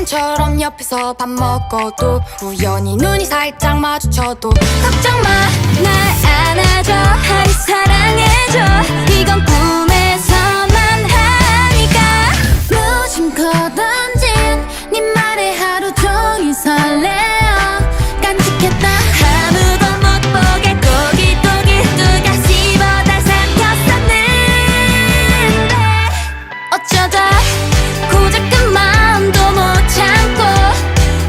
예전처럼 옆에서 밥 먹어도 우연히 눈이 살짝 마주쳐도 걱정 마.